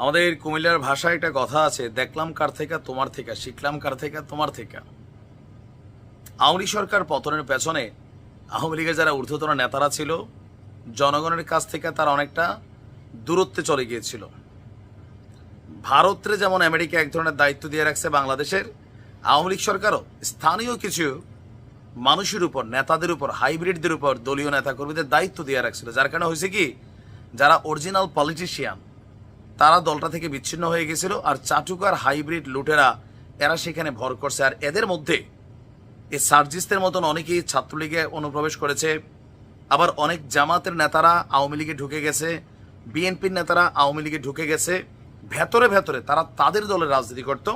আমাদের কুমিল্লার ভাষায় একটা কথা আছে, দেখলাম কার থেকে, তোমার থেকে, শিখলাম কার থেকে, তোমার থেকে। আওয়ামী সরকার পতনের পেছনে আওয়ামী লীগের যারা ঊর্ধ্বতন নেতারা ছিল, জনগণের কাছ থেকে তারা অনেকটা দূরত্বে চলে গিয়েছিল। ভারতের যেমন আমেরিকা এক ধরনের দায়িত্ব দিয়ে রাখছে বাংলাদেশের, আওয়ামী লীগ সরকারও স্থানীয় কিছু মানুষের উপর, নেতাদের উপর, হাইব্রিডদের উপর দলীয় নেতা কর্মীদের দায়িত্ব দিয়ে রাখছিল। যার কারণে হয়েছে কি, যারা অরিজিনাল পলিটিশিয়ান তারা দলটা থেকে বিচ্ছিন্ন হয়ে গেছিল আর চাটুকার হাইব্রিড লুটেরা এরা সেখানে ভর করছে। আর এদের মধ্যে এই সার্জিস্টের মতন অনেকেই ছাত্রলীগে অনুপ্রবেশ করেছে। আবার অনেক জামাতের নেতারা আওয়ামী লীগে ঢুকে গেছে। বিএনপির নেতারা আওয়ামী লীগে ঢুকে গেছে। ভেতরে ভেতরে তারা তাদের দলের রাজনীতি করত।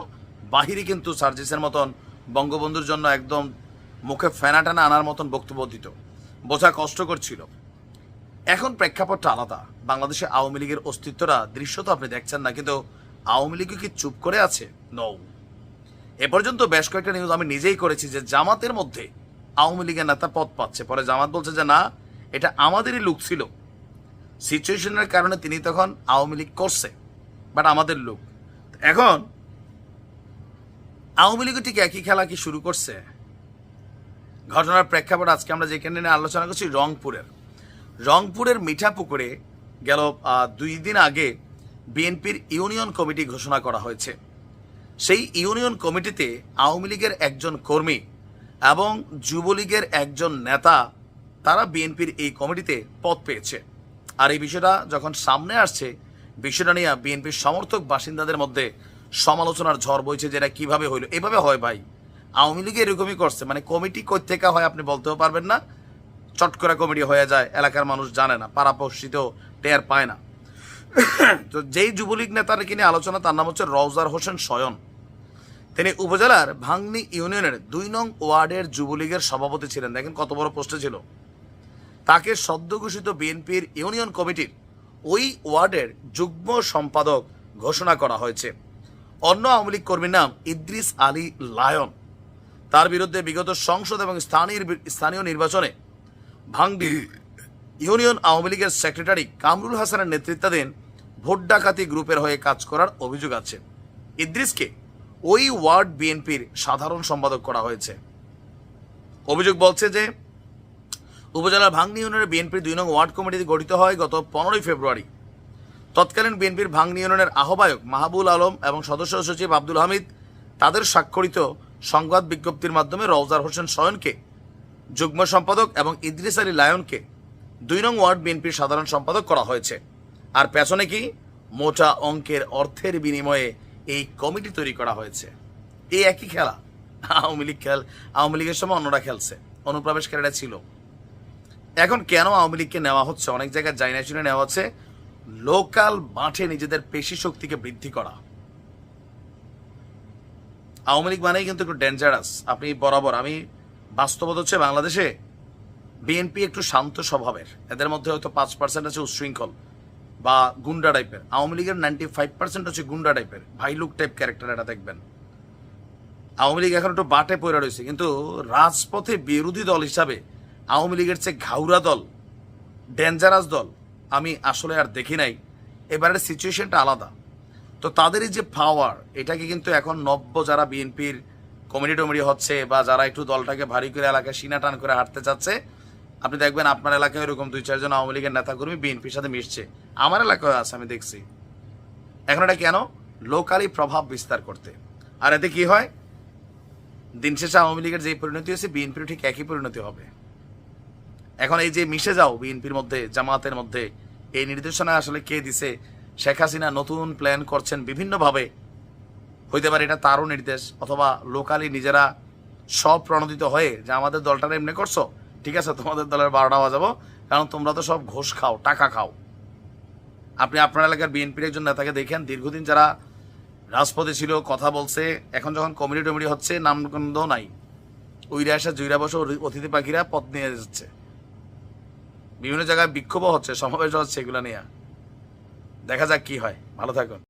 বাহিরে কিন্তু সার্জিসের মতন বঙ্গবন্ধুর জন্য একদম মুখে ফেনা টানা আনার মতন বক্তব্য দিত। বোঝা কষ্টকর ছিল। এখন প্রেক্ষাপটটা আলাদা। বাংলাদেশে আওয়ামী লীগের অস্তিত্বটা দৃশ্য তো আপনি দেখছেন না, কিন্তু আওয়ামী লীগ কি চুপ করে আছে? নৌ এ পর্যন্ত বেশ কয়েকটা নিউজ আমি নিজেই করেছি যে জামাতের মধ্যে আওয়ামী লীগের নেতা পদ পাচ্ছে। পরে জামাত বলছে যে না, এটা আমাদেরই লুক ছিল। সিচুয়েশনের কারণে তিনি তখন আওয়ামী লীগ করছে বাট আমাদের লোক এখন আওয়ামী লীগও ঠিক একই খেলা কি শুরু করছে? ঘটনার প্রেক্ষাপট আজকে আমরা যেখানে নিয়ে আলোচনা করছি রংপুরের। রংপুরের মিঠাপুকুরে গেল দুই দিন আগে বিএনপির ইউনিয়ন কমিটি ঘোষণা করা হয়েছে। সেই ইউনিয়ন কমিটিতে আওয়ামী লীগের একজন কর্মী এবং যুবলীগের একজন নেতা, তারা বিএনপির এই কমিটিতে পদ পেয়েছে। আর এই বিষয়টা যখন সামনে আসছে, বিষয়টা নিয়ে বিএনপির সমর্থক বাসিন্দাদের মধ্যে সমালোচনার ঝড় বইছে যেটা কীভাবে হইল। এভাবে হয় ভাই। আওয়ামী লীগ এরকমই করছে। মানে কমিটি থেকে হয় আপনি বলতেও পারবেন না। চট করে কমিটি হয়ে যায়, এলাকার মানুষ জানে না পাড়াপড়শিতেও টের পায় না। তো যেই যুবলীগ নেতার কিনে আলোচনা, তার নাম হচ্ছে রওজার হোসেন শয়ন তিনি উপজেলার ভাংনি ইউনিয়নের দুই নং ওয়ার্ডের যুবলীগের সভাপতি ছিলেন। দেখেন কত বড় পোস্টে ছিল। তাকে সদ্য ঘোষিত বিএনপির ইউনিয়ন কমিটির ওই ওয়ার্ডের যুগ্ম সম্পাদক ঘোষণা করা হয়েছে। অন্য আওয়ামী লীগ কর্মীর নাম ইদ্রিস আলী লায়ন। তার বিরুদ্ধে বিগত সংসদ এবং স্থানীয় স্থানীয় নির্বাচনে ভাঙ্গি ইউনিয়ন আওয়ামী লীগের সেক্রেটারি কামরুল হাসানের নেতৃত্বাধীন ভোট ডাকাতি গ্রুপের হয়ে কাজ করার অভিযোগ আছে। ইদ্রিসকে ওই ওয়ার্ড বিএনপির সাধারণ সম্পাদক করা হয়েছে। অভিযোগ বলছে যে, উপজেলার ভাঙনি ইউনিয়নের বিএনপির দুই নং ওয়ার্ড কমিটি গঠিত হয় গত পনেরোই ফেব্রুয়ারি। তৎকালীন বিএনপির ভাঙ্গনি ইউনিয়নের আহ্বায়ক মাহবুল আলম এবং সদস্য সচিব আব্দুল হামিদ তাদের স্বাক্ষরিত সংবাদ বিজ্ঞপ্তির মাধ্যমে রওজার হোসেন শয়নকে যুগ্ম সম্পাদক এবং ইদ্রিস আলী লায়নকে দুই নং ওয়ার্ড বিএনপির সাধারণ সম্পাদক করা হয়েছে। আর পেছনে কি? মোটা অঙ্কের অর্থের বিনিময়ে এই কমিটি তৈরি করা হয়েছে। এই একই খেলা। আওয়ামী লীগ খেল, আওয়ামী লীগের সময় অন্যরা খেলছে। অনুপ্রবেশকারীরা ছিল। এখন কেন আওয়ামী লীগকে নেওয়া হচ্ছে? অনেক জায়গায় যাই না শুনে নেওয়া হচ্ছে, লোকাল মাঠে নিজেদের পেশি শক্তিকে বৃদ্ধি করা। আওয়ামী লীগ মানেই কিন্তু একটু ডেঞ্জারাস আপনি বরাবর, আমি বাস্তবতা হচ্ছে বাংলাদেশে বিএনপি একটু শান্ত স্বভাবের। এদের মধ্যে হয়তো পাঁচ পার্সেন্ট আছে উশৃঙ্খল বা গুন্ডা টাইপের। আওয়ামী লীগের নাইনটি ফাইভ পার্সেন্ট হচ্ছে গুন্ডা টাইপের। ভাইলুক টাইপ ক্যারেক্টার এটা দেখবেন। আওয়ামী লীগ এখন একটু বাটে পড়ে রয়েছে, কিন্তু রাজপথে বিরোধী দল হিসাবে আওয়ামী লীগের চেয়ে ঘাউরা দল ডেঞ্জারাস দল, আমি আসলে আর দেখি নাই। এবারের সিচুয়েশনটা আলাদা। তো তাদের এই যে পাওয়ার এটাকে কিন্তু এখন নব্য যারা বিএনপির কমিটি টমিটি হচ্ছে বা যারা একটু দলটাকে ভারী করে এলাকায় সিনা টান করে হাঁটতে চাচ্ছে, আপনি দেখবেন আপনার এলাকায় এরকম দুই, চারজন আওয়ামী লীগের নেতাকর্মী বিএনপির সাথে মিশছে। আমার এলাকায় আছে, আমি দেখছি। এখন এটা কেন? লোকালি প্রভাব বিস্তার করতে। আর এতে কি হয়? দিন শেষে আওয়ামী লীগের যে পরিণতি হয়েছে, বিএনপির ঠিক একই পরিণতি হবে। এখন এই যে মিশে যাও বিএনপির মধ্যে জামাতের মধ্যে, এই নির্দেশনা আসলে কে দিছে? শেখ হাসিনা নতুন প্ল্যান করছেন বিভিন্নভাবে। হইতে পারে এটা তারও নির্দেশ অথবা লোকালি নিজেরা সব প্রণোদিত হয়ে যে আমাদের দলটা এমনি করছ, ঠিক আছে, তোমাদের দলের বারোটা বাজাবো, কারণ তোমরা তো সব ঘোষ খাও, টাকা খাও। আপনি আপনার এলাকার বিএনপির একজন নেতাকে দেখেন, দীর্ঘদিন যারা রাজপথে ছিল, কথা বলছে, এখন যখন কমিটি টমিটি হচ্ছে নামগন্ধ নাই। উইরা আসা জুইরা বসে অতিথি পাখিরা পথ নিয়ে যাচ্ছে। বিভিন্ন জায়গায় বিক্ষোভও হচ্ছে, সমাবেশ হচ্ছে এগুলো নিয়ে। দেখা যাক কি হয়। ভালো থাকুন।